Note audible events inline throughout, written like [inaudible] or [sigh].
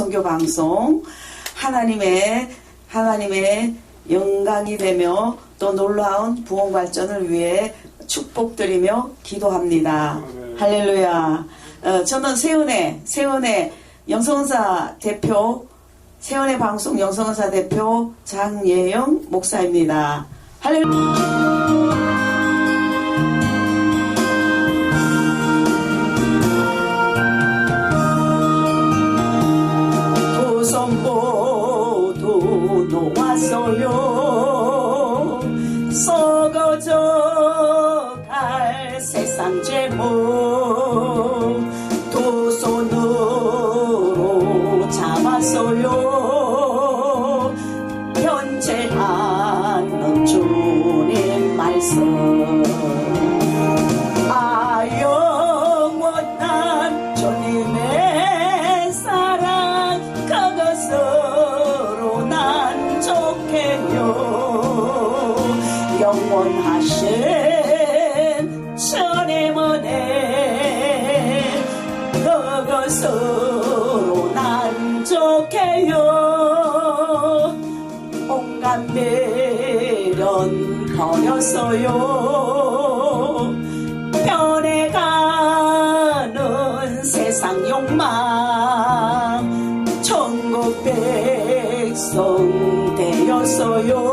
선교 방송 하나님의 하나님의 영광이 되며 또 놀라운 부흥 발전을 위해 축복드리며 기도합니다. 할렐루야. 어, 저는 세운의 세운의 영성사 대표 세운의 방송 영성사 대표 장예영 목사입니다. 할렐루야. 갈 세상 그것으로 난 좋게요. 온갖 미련 버렸어요. 변해가는 세상 욕망 천국 백성 되었어요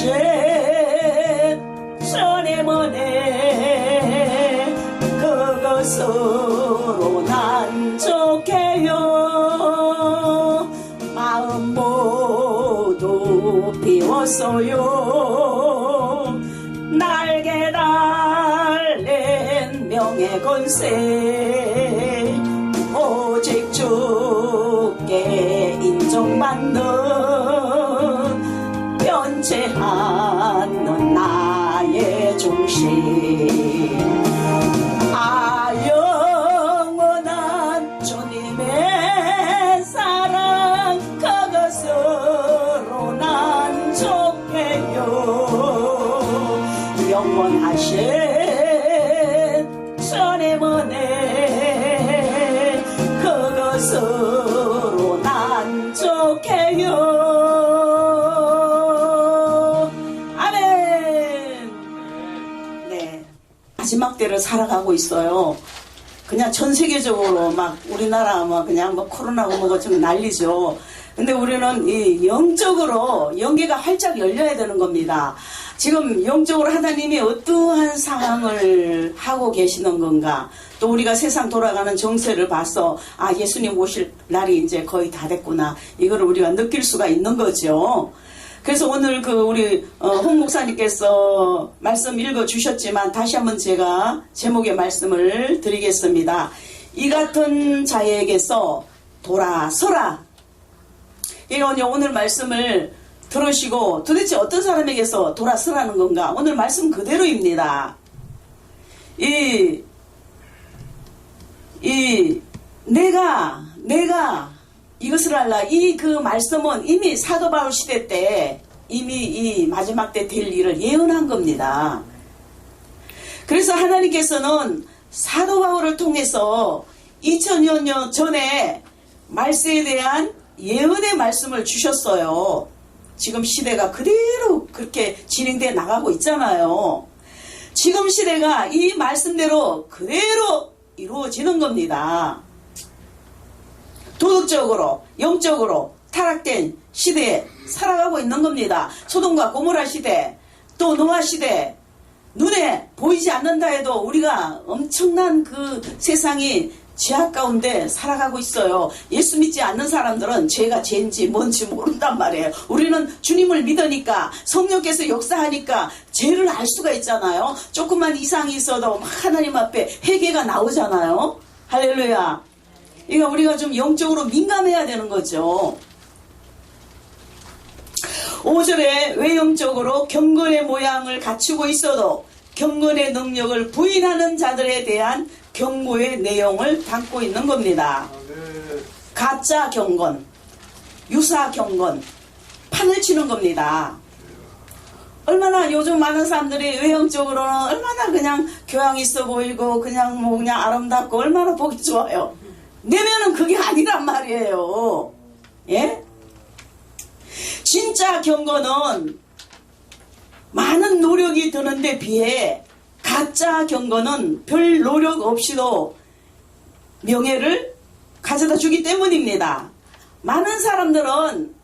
주님 은혜 그것으로 난 좋게요. 마음 모두 비웠어요. 날개 달린 명예 권세. 오직 주께 인정받는 나의 때를 살아가고 있어요. 그냥 전 세계적으로 막 우리나라 뭐 그냥 뭐 코로나고 뭐고 좀 난리죠. 근데 우리는 이 영적으로 연계가 활짝 열려야 되는 겁니다. 지금 영적으로 하나님이 어떠한 상황을 하고 계시는 건가? 또 우리가 세상 돌아가는 정세를 봐서 아 예수님 오실 날이 이제 거의 다 됐구나. 이거를 우리가 느낄 수가 있는 거죠. 그래서 오늘 그 우리 어, 홍 목사님께서 말씀 읽어 주셨지만 다시 한번 제가 제목의 말씀을 드리겠습니다. 이 같은 자에게서 돌아서라. 이거 이제 오늘 말씀을 들으시고 도대체 어떤 사람에게서 돌아서라는 건가? 오늘 말씀 그대로입니다. 이, 이, 내가, 내가 이것을 알라. 이 그 말씀은 이미 사도 바울 시대 때 이미 이 마지막 때 될 일을 예언한 겁니다. 그래서 하나님께서는 사도 바울을 통해서 2000여 년 전에 말세에 대한 예언의 말씀을 주셨어요. 지금 시대가 그대로 그렇게 진행돼 나가고 있잖아요. 지금 시대가 이 말씀대로 그대로 이루어지는 겁니다. 도덕적으로, 영적으로 타락된 시대에 살아가고 있는 겁니다. 소돔과 고모라 시대, 또 노아 시대, 눈에 보이지 않는다 해도 우리가 엄청난 그 세상이 죄악 가운데 살아가고 있어요. 예수 믿지 않는 사람들은 죄가 죄인지 뭔지 모른단 말이에요. 우리는 주님을 믿으니까 성령께서 역사하니까 죄를 알 수가 있잖아요. 조금만 이상이 있어도 막 하나님 앞에 회개가 나오잖아요. 할렐루야. 이거 우리가 좀 영적으로 민감해야 되는 거죠. 5절에 외형적으로 경건의 모양을 갖추고 있어도 경건의 능력을 부인하는 자들에 대한 경고의 내용을 담고 있는 겁니다. 가짜 경건, 유사 경건, 판을 치는 겁니다. 얼마나 요즘 많은 사람들이 외형적으로는 얼마나 그냥 교양 있어 보이고 그냥 뭐 그냥 아름답고 얼마나 보기 좋아요. 내면은 그게 아니란 말이에요. 예? 진짜 경건은 많은 노력이 드는데 비해 가짜 경건은 별 노력 없이도 명예를 가져다 주기 때문입니다. 많은 사람들은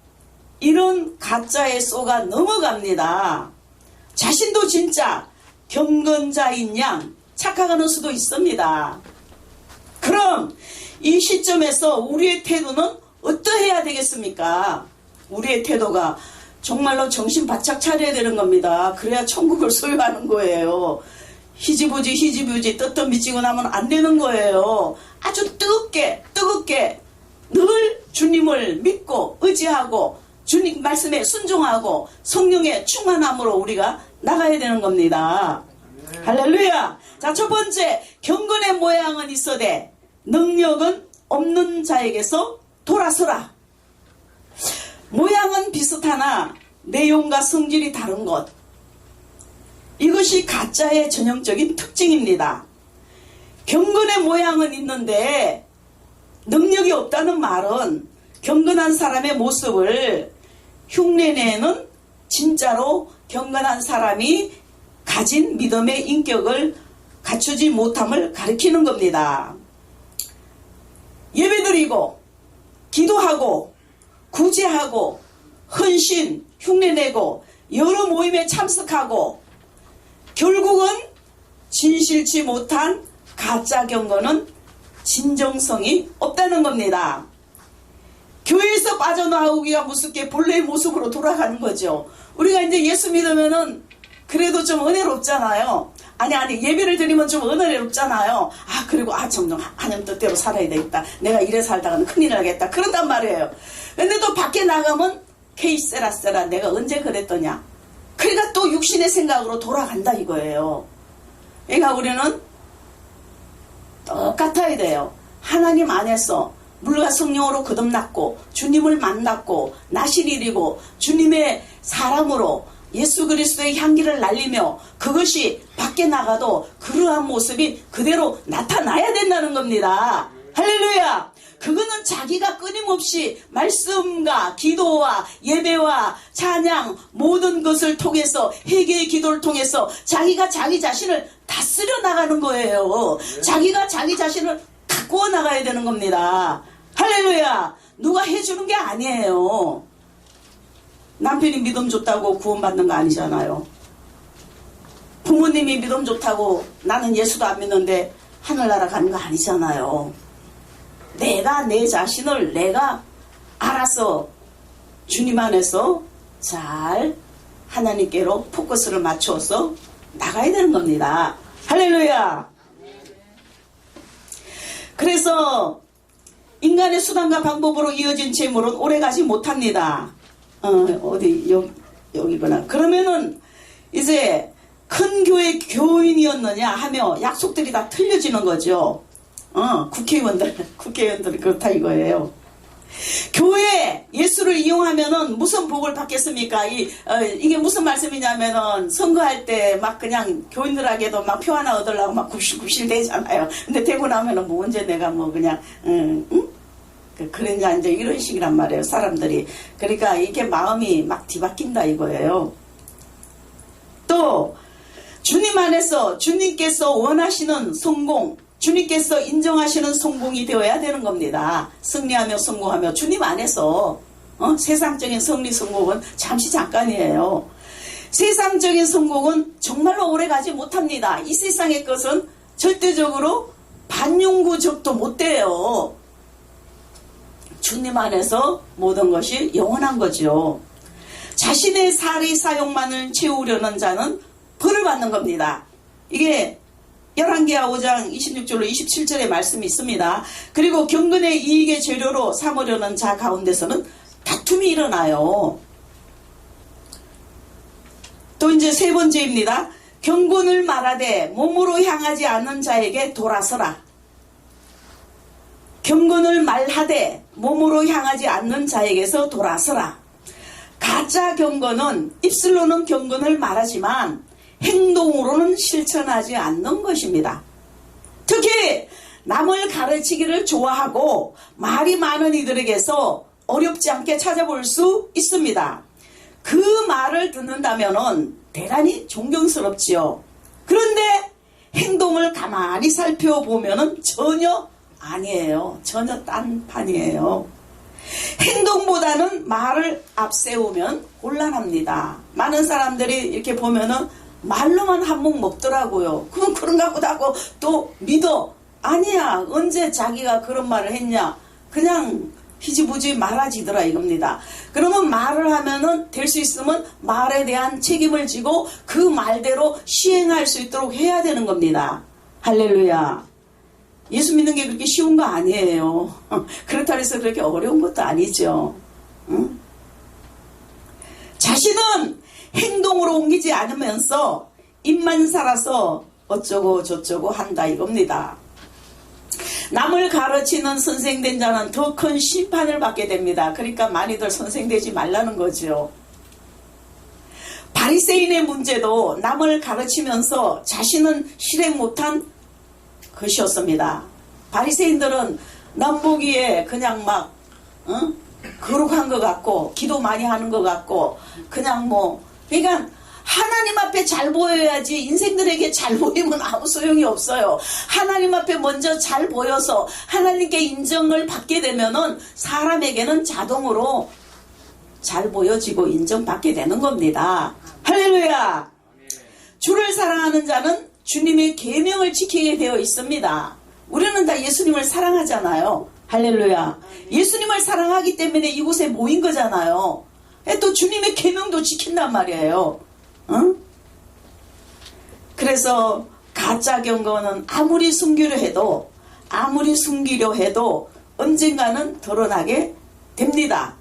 이런 가짜에 쏘가 넘어갑니다. 자신도 진짜 경건자인 양 착각하는 수도 있습니다. 그럼 이 시점에서 우리의 태도는 어떠해야 되겠습니까? 우리의 태도가 정말로 정신 바짝 차려야 되는 겁니다. 그래야 천국을 소유하는 거예요. 희지부지 희지부지 떳떳 미치고 나면 안 되는 거예요. 아주 뜨겁게 뜨겁게 늘 주님을 믿고 의지하고 주님 말씀에 순종하고 성령의 충만함으로 우리가 나가야 되는 겁니다. 할렐루야. 자, 첫 번째, 경건의 모양은 있어되 능력은 없는 자에게서 돌아서라. 모양은 비슷하나 내용과 성질이 다른 것. 이것이 가짜의 전형적인 특징입니다. 경건의 모양은 있는데 능력이 없다는 말은 경건한 사람의 모습을 흉내내는 진짜로 경건한 사람이 가진 믿음의 인격을 갖추지 못함을 가리키는 겁니다. 예배드리고 기도하고 구제하고 헌신 흉내내고 여러 모임에 참석하고 결국은 진실치 못한 가짜 경건은 진정성이 없다는 겁니다. 교회에서 빠져나오기가 무섭게 본래의 모습으로 돌아가는 거죠. 우리가 이제 예수 믿으면은 그래도 좀 은혜롭잖아요. 아니 아니 예배를 드리면 좀 은혜롭잖아요. 아 그리고 아 점점 하나님 뜻대로 살아야 되겠다. 내가 이래 살다가는 큰일 나겠다. 그런단 말이에요. 근데 또 밖에 나가면 케이 세라세라 내가 언제 그랬더냐. 그러니까 또 육신의 생각으로 돌아간다 이거예요. 그러니까 우리는 똑같아야 돼요. 하나님 안에서 물과 성령으로 거듭났고 주님을 만났고 나실일이고 주님의 사람으로 예수 그리스도의 향기를 날리며 그것이 밖에 나가도 그러한 모습이 그대로 나타나야 된다는 겁니다. 할렐루야! 그거는 자기가 끊임없이 말씀과 기도와 예배와 찬양 모든 것을 통해서 회개의 기도를 통해서 자기가 자기 자신을 다스려 나가는 거예요. 자기가 자기 자신을 가꾸어 나가야 되는 겁니다. 할렐루야! 누가 해주는 게 아니에요. 남편이 믿음 좋다고 구원받는 거 아니잖아요. 부모님이 믿음 좋다고 나는 예수도 안 믿는데 하늘나라 가는 거 아니잖아요. 내가 내 자신을 내가 알아서 주님 안에서 잘 하나님께로 포커스를 맞춰서 나가야 되는 겁니다. 할렐루야! 그래서 인간의 수단과 방법으로 이어진 재물은 오래가지 못합니다. 어, 어디, 여기, 여기구나. 그러면은, 이제, 큰 교회 교인이었느냐 하며 약속들이 다 틀려지는 거죠. 어, 국회의원들, [laughs] 국회의원들이 그렇다 이거예요. 교회 예수를 이용하면은 무슨 복을 받겠습니까? 이, 어, 이게 무슨 말씀이냐면은 선거할 때 막 그냥 교인들에게도 막 표 하나 얻으려고 막 굽실굽실 되잖아요. 근데 되고 나면은 뭐 언제 내가 뭐 그냥, 응, 응? 그, 그러냐, 이제 이런 식이란 말이에요, 사람들이. 그러니까 이게 마음이 막 뒤바뀐다 이거예요. 또, 주님 안에서 주님께서 원하시는 성공, 주님께서 인정하시는 성공이 되어야 되는 겁니다. 승리하며 성공하며 주님 안에서 어? 세상적인 승리 성공은 잠시 잠깐이에요. 세상적인 성공은 정말로 오래 가지 못합니다. 이 세상의 것은 절대적으로 반영구적도 못 돼요. 주님 안에서 모든 것이 영원한 거죠. 자신의 사리 사용만을 채우려는 자는 벌을 받는 겁니다. 이게 11개와 5장 26절로 27절의 말씀이 있습니다. 그리고 경건의 이익의 재료로 삼으려는 자 가운데서는 다툼이 일어나요. 또 이제 세 번째입니다. 경건을 말하되 몸으로 향하지 않는 자에게 돌아서라. 경건을 말하되 몸으로 향하지 않는 자에게서 돌아서라. 가짜 경건은 입술로는 경건을 말하지만 행동으로는 실천하지 않는 것입니다. 특히 남을 가르치기를 좋아하고 말이 많은 이들에게서 어렵지 않게 찾아볼 수 있습니다. 그 말을 듣는다면 대단히 존경스럽지요. 그런데 행동을 가만히 살펴보면 전혀 아니에요. 전혀 딴 판이에요. 행동보다는 말을 앞세우면 곤란합니다. 많은 사람들이 이렇게 보면은 말로만 한몫 먹더라고요. 그럼 그런가 보다 하고 또 믿어. 아니야. 언제 자기가 그런 말을 했냐. 그냥 희지부지 말아지더라 이겁니다. 그러면 말을 하면은 될 수 있으면 말에 대한 책임을 지고 그 말대로 시행할 수 있도록 해야 되는 겁니다. 할렐루야. 예수 믿는 게 그렇게 쉬운 거 아니에요. [laughs] 그렇다고 해서 그렇게 어려운 것도 아니죠. 응? 자신은 행동으로 옮기지 않으면서 입만 살아서 어쩌고 저쩌고 한다 이겁니다. 남을 가르치는 선생 된 자는 더 큰 심판을 받게 됩니다. 그러니까 많이들 선생 되지 말라는 거죠. 바리새인의 문제도 남을 가르치면서 자신은 실행 못한 것이었습니다. 바리새인들은 남 보기에 그냥 막 어? 거룩한 것 같고 기도 많이 하는 것 같고 그냥 뭐 그러니까 하나님 앞에 잘 보여야지 인생들에게 잘 보이면 아무 소용이 없어요. 하나님 앞에 먼저 잘 보여서 하나님께 인정을 받게 되면은 사람에게는 자동으로 잘 보여지고 인정받게 되는 겁니다. 할렐루야. 주를 사랑하는 자는 주님의 계명을 지키게 되어 있습니다. 우리는 다 예수님을 사랑하잖아요. 할렐루야. 예수님을 사랑하기 때문에 이곳에 모인 거잖아요. 또 주님의 계명도 지킨단 말이에요. 응? 그래서 가짜 경건은 아무리 숨기려 해도 아무리 숨기려 해도 언젠가는 드러나게 됩니다.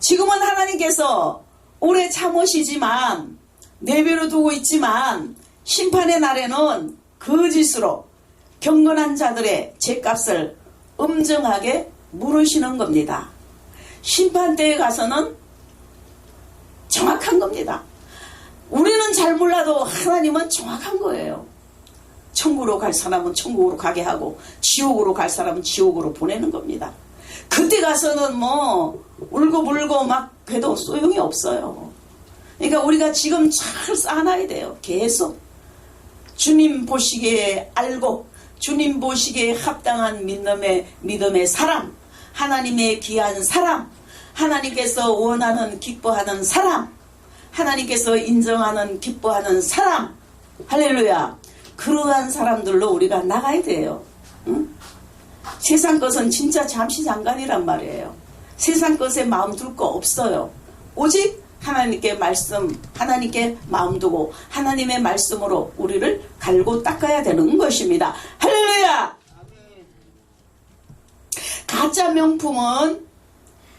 지금은 하나님께서 오래 참으시지만 내버려 두고 있지만 심판의 날에는 거짓으로 경건한 자들의 죄값을 엄정하게 물으시는 겁니다. 심판대에 가서는 정확한 겁니다. 우리는 잘 몰라도 하나님은 정확한 거예요. 천국으로 갈 사람은 천국으로 가게 하고 지옥으로 갈 사람은 지옥으로 보내는 겁니다. 그때 가서는 뭐 울고불고 막 해도 소용이 없어요. 그러니까 우리가 지금 잘 쌓아놔야 돼요. 계속 주님 보시기에 알고 주님 보시기에 합당한 믿음의 믿음의 사람, 하나님의 귀한 사람, 하나님께서 원하는 기뻐하는 사람, 하나님께서 인정하는 기뻐하는 사람 할렐루야. 그러한 사람들로 우리가 나가야 돼요. 응? 세상 것은 진짜 잠시 잠깐이란 말이에요. 세상 것에 마음 둘 거 없어요. 오직 하나님께 말씀 하나님께 마음 두고 하나님의 말씀으로 우리를 갈고 닦아야 되는 것입니다 할렐루야 가짜 명품은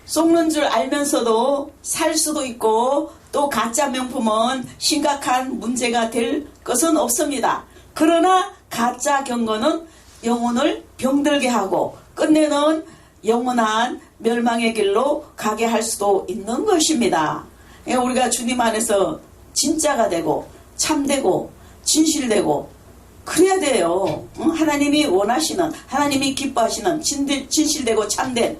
속는 줄 알면서도 살 수도 있고 또 가짜 명품은 심각한 문제가 될 것은 없습니다. 그러나 가짜 경건은 영혼을 병들게 하고 끝내는 영원한 멸망의 길로 가게 할 수도 있는 것입니다. 예, 우리가 주님 안에서 진짜가 되고 참되고 진실되고 그래야 돼요. 하나님이 원하시는 하나님이 기뻐하시는 진실되고 참된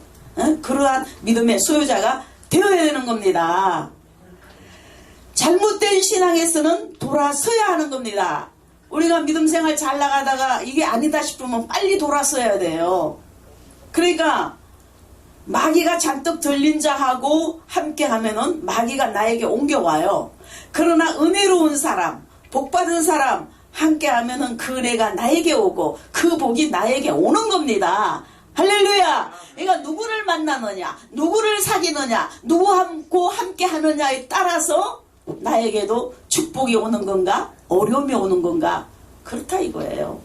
그러한 믿음의 소유자가 되어야 되는 겁니다. 잘못된 신앙에서는 돌아서야 하는 겁니다. 우리가 믿음 생활 잘 나가다가 이게 아니다 싶으면 빨리 돌아서야 돼요. 그러니까 마귀가 잔뜩 들린 자하고 함께 하면은 마귀가 나에게 옮겨와요. 그러나 은혜로운 사람, 복받은 사람 함께 하면은 그 은혜가 나에게 오고 그 복이 나에게 오는 겁니다. 할렐루야! 그러니까 누구를 만나느냐, 누구를 사귀느냐, 누구하고 함께 하느냐에 따라서 나에게도 축복이 오는 건가? 어려움이 오는 건가? 그렇다 이거예요.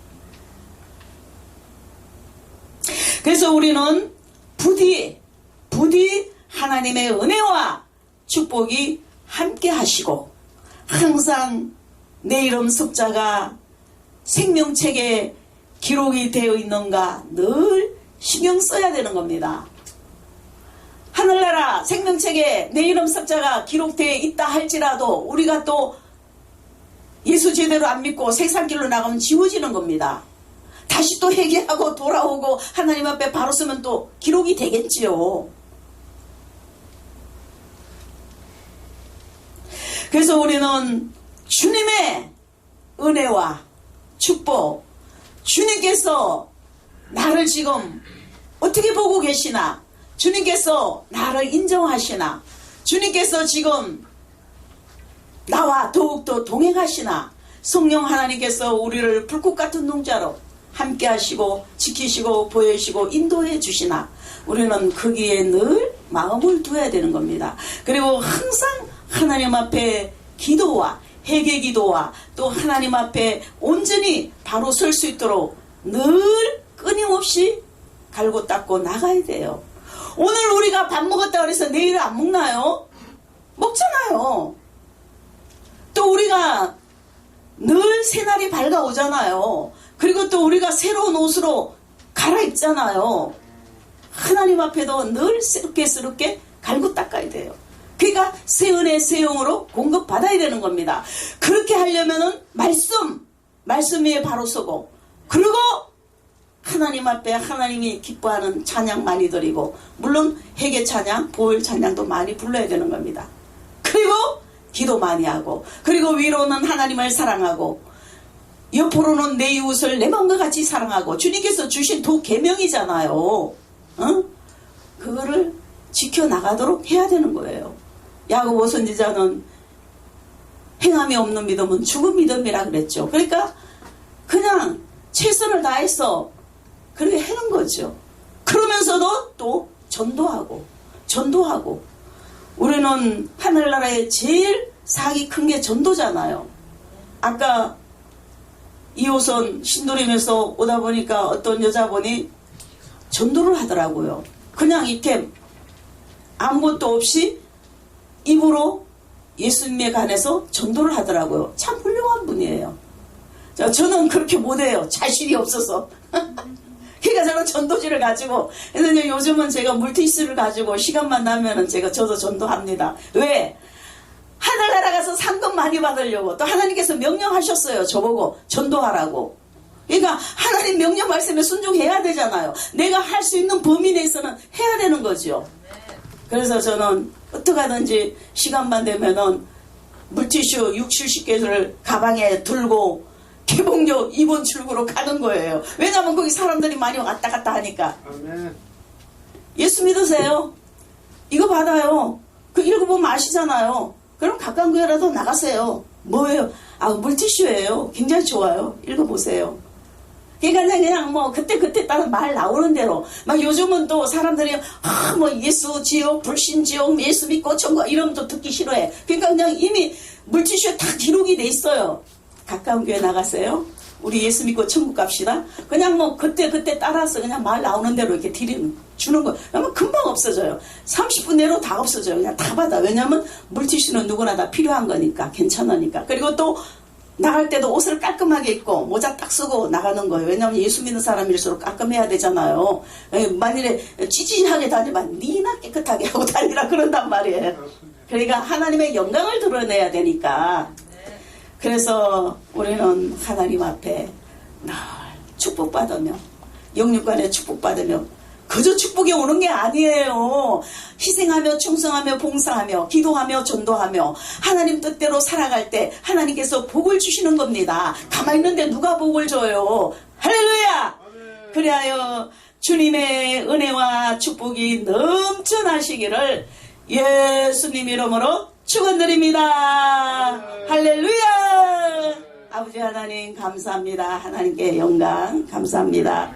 그래서 우리는 부디, 부디 하나님의 은혜와 축복이 함께 하시고, 항상 내 이름 섭자가 생명책에 기록이 되어 있는가 늘 신경 써야 되는 겁니다. 하늘나라 생명책에 내 이름 섭자가 기록되어 있다 할지라도 우리가 또 예수 제대로 안 믿고 세상 길로 나가면 지워지는 겁니다. 다시 또 회개하고 돌아오고 하나님 앞에 바로 서면 또 기록이 되겠지요. 그래서 우리는 주님의 은혜와 축복, 주님께서 나를 지금 어떻게 보고 계시나? 주님께서 나를 인정하시나? 주님께서 지금 나와 더욱더 동행하시나? 성령 하나님께서 우리를 불꽃 같은 농자로 함께 하시고 지키시고 보여주시고 인도해 주시나? 우리는 거기에 늘 마음을 두어야 되는 겁니다. 그리고 항상 하나님 앞에 기도와 회개 기도와 또 하나님 앞에 온전히 바로 설 수 있도록 늘 끊임없이 갈고 닦고 나가야 돼요. 오늘 우리가 밥 먹었다 그래서 내일 안 먹나요? 먹잖아요. 또 우리가 늘 새날이 밝아오잖아요. 그리고 또 우리가 새로운 옷으로 갈아입잖아요. 하나님 앞에도 늘 새롭게 새롭게 갈고 닦아야 돼요. 그러니까 새 영으로 공급받아야 되는 겁니다. 그렇게 하려면은 말씀, 말씀 위에 바로 서고 그리고 하나님 앞에 하나님이 기뻐하는 찬양 많이 드리고 물론 회개 찬양, 보혈 찬양도 많이 불러야 되는 겁니다. 그리고 기도 많이 하고 그리고 위로는 하나님을 사랑하고 옆으로는 내 이웃을 내 마음과 같이 사랑하고 주님께서 주신 도 계명이잖아요. 어? 그거를 지켜 나가도록 해야 되는 거예요. 야고보 선지자는 행함이 없는 믿음은 죽은 믿음이라 그랬죠. 그러니까 그냥 최선을 다해서 그렇게 하는 거죠. 그러면서도 또 전도하고 전도하고 우리는 하늘나라에 제일 사기 큰 게 전도잖아요. 아까 2호선 신도림에서 오다 보니까 어떤 여자분이 전도를 하더라고요. 그냥 이렇게 아무것도 없이 입으로 예수님에 관해서 전도를 하더라고요. 참 훌륭한 분이에요. 자, 저는 그렇게 못해요. 자신이 없어서. [laughs] 그러니까 저는 전도지를 가지고 그래서 요즘은 제가 물티슈를 가지고 시간만 나면은 제가 저도 전도합니다. 왜? 하늘나라 가서 상금 많이 받으려고 또 하나님께서 명령하셨어요. 저보고 전도하라고. 그러니까 하나님 명령 말씀에 순종해야 되잖아요. 내가 할 수 있는 범위 내에서는 해야 되는 거죠. 그래서 저는 어떻게 하든지 시간만 되면은 물티슈 6, 70개를 가방에 들고 개봉역 2번 출구로 가는 거예요. 왜냐면 거기 사람들이 많이 왔다 갔다 하니까. 아멘. 예수 믿으세요. 이거 받아요. 그 읽어보면 아시잖아요. 그럼 가까운 교회라도 나가세요. 뭐예요? 아, 물티슈예요. 굉장히 좋아요. 읽어보세요. 그러니까 그냥 뭐 그때 그때 따라 말 나오는 대로 막 요즘은 또 사람들이 아 뭐 예수 지옥 불신 지옥 예수 믿고 천국 또 듣기 싫어해. 그러니까 그냥 이미 물티슈에 다 기록이 돼 있어요. 가까운 교회 나가세요. 우리 예수 믿고 천국 갑시다. 그냥 뭐 그때 그때 따라서 그냥 말 나오는 대로 이렇게 드리는 주는 거. 그러면 금방 없어져요. 30분 내로 다 없어져요. 그냥 다 받아. 왜냐면 물티슈는 누구나 다 필요한 거니까 괜찮으니까. 그리고 또 나갈 때도 옷을 깔끔하게 입고 모자 딱 쓰고 나가는 거예요. 왜냐하면 예수 믿는 사람일수록 깔끔해야 되잖아요. 에, 만일에 찌찌하게 다니면 니나 깨끗하게 하고 다니라 그런단 말이에요. 그러니까 하나님의 영광을 드러내야 되니까. 그래서 우리는 하나님 앞에 늘 축복받으며 영육간에 축복받으며 그저 축복이 오는 게 아니에요. 희생하며 충성하며 봉사하며 기도하며 전도하며 하나님 뜻대로 살아갈 때 하나님께서 복을 주시는 겁니다. 가만히 있는데 누가 복을 줘요? 할렐루야! 그리하여 주님의 은혜와 축복이 넘쳐나시기를 예수님 이름으로 축원드립니다. 할렐루야! 아버지 하나님 감사합니다. 하나님께 영광 감사합니다.